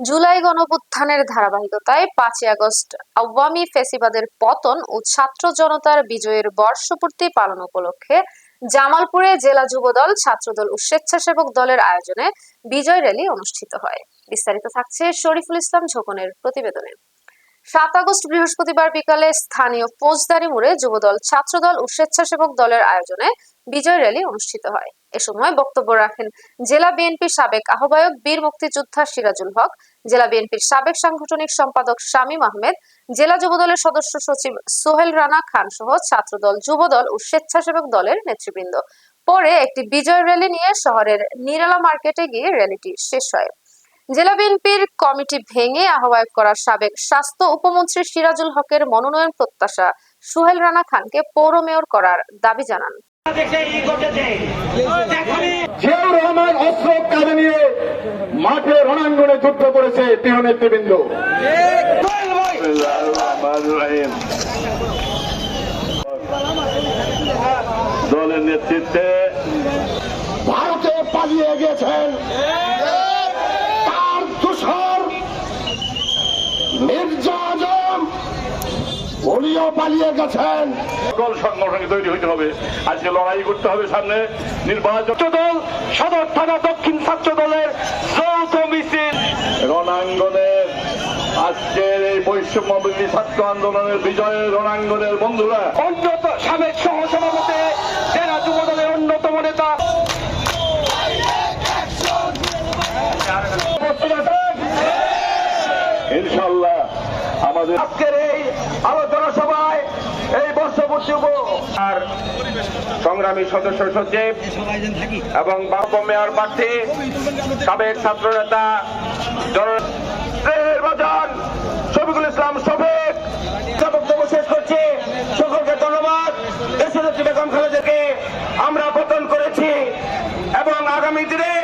জুলাই গণপুত্থানের ধারাবাহিকতায় পাঁচই আগস্ট আওয়ামী ফেসিবাদের পতন ও ছাত্র জনতার বিজয়ের বর্ষপূর্তি পালন উপলক্ষে জামালপুরে জেলা যুবদল, ছাত্রদল ও স্বেচ্ছাসেবক দলের আয়োজনে বিজয় র্যালি অনুষ্ঠিত হয়। বিস্তারিত থাকছে শরীফুল ইসলাম ঝোকনের প্রতিবেদনে। সাত আগস্ট বৃহস্পতিবার বিকালে স্থানীয় ফৌজদারি মোড়ে যুবদল, ছাত্রদল ও স্বেচ্ছাসেবক দলের আয়োজনে বিজয় র্যালি অনুষ্ঠিত হয়। এ সময় বক্তব্য রাখেন জেলা বিএনপির সাবেক আহ্বায়ক বীর মুক্তিযোদ্ধা সিরাজুল হক, জেলা বিএনপির সাবেক সাংগঠনিক সম্পাদক শামীম আহমেদ, জেলা যুবদলের সদস্য সচিব সোহেল রানা খান সহ ছাত্রদল, যুবদল ও স্বেচ্ছাসেবক দলের নেতৃবৃন্দ। পরে একটি বিজয় র্যালি নিয়ে শহরের নিরালা মার্কেটে গিয়ে র্যালিটি শেষ হয়। জেলা বিএনপির কমিটি ভেঙে আহ্বায়ক করা সাবেক স্বাস্থ্য উপমন্ত্রী সিরাজুল হকের মনোনয়ন প্রত্যাশা সুহেল রানা খানকে পৌর মেয়র করার দাবি জানান। দেখে ই ঘটেছে এখনই জিয়াউর রহমান অস্ত্র কাঁধে নিয়ে মাঠে রণাঙ্গনে যুদ্ধ করেছে প্রিয় নেতৃবৃন্দ। দলের নেতৃত্বে উনিও পালিয়ে গেছেন। সকল সংগঠনকে তৈরি হইতে হবে। আজকে লড়াই করতে হবে সামনে। নির্বাচন দল সদর থানা দক্ষিণ ছাত্র দলের যৌথ মিছিল। রণাঙ্গনের আজকের এই বৈষম্য বিরোধী ছাত্র আন্দোলনের বিজয়ের রণাঙ্গনের বন্ধুরা। অন্যত সাবেক সহ সভাপতি জেলা যুব দলের অন্যতম নেতা। ইনশাল্লাহ আমাদের আজকের আলোচনা সভায় এই বর্ষপূর্তি আর সংগ্রামী সদস্য সচিব এবং বাপ মেয়র প্রার্থী, সাবেক ছাত্র নেতা নির্বাচন, শফিকুল ইসলাম শফিক বক্তব্য শেষ করছি। সকলকে ধন্যবাদ। দেশের বেগম খালেদাকে আমরা পতন করেছি এবং আগামী দিনে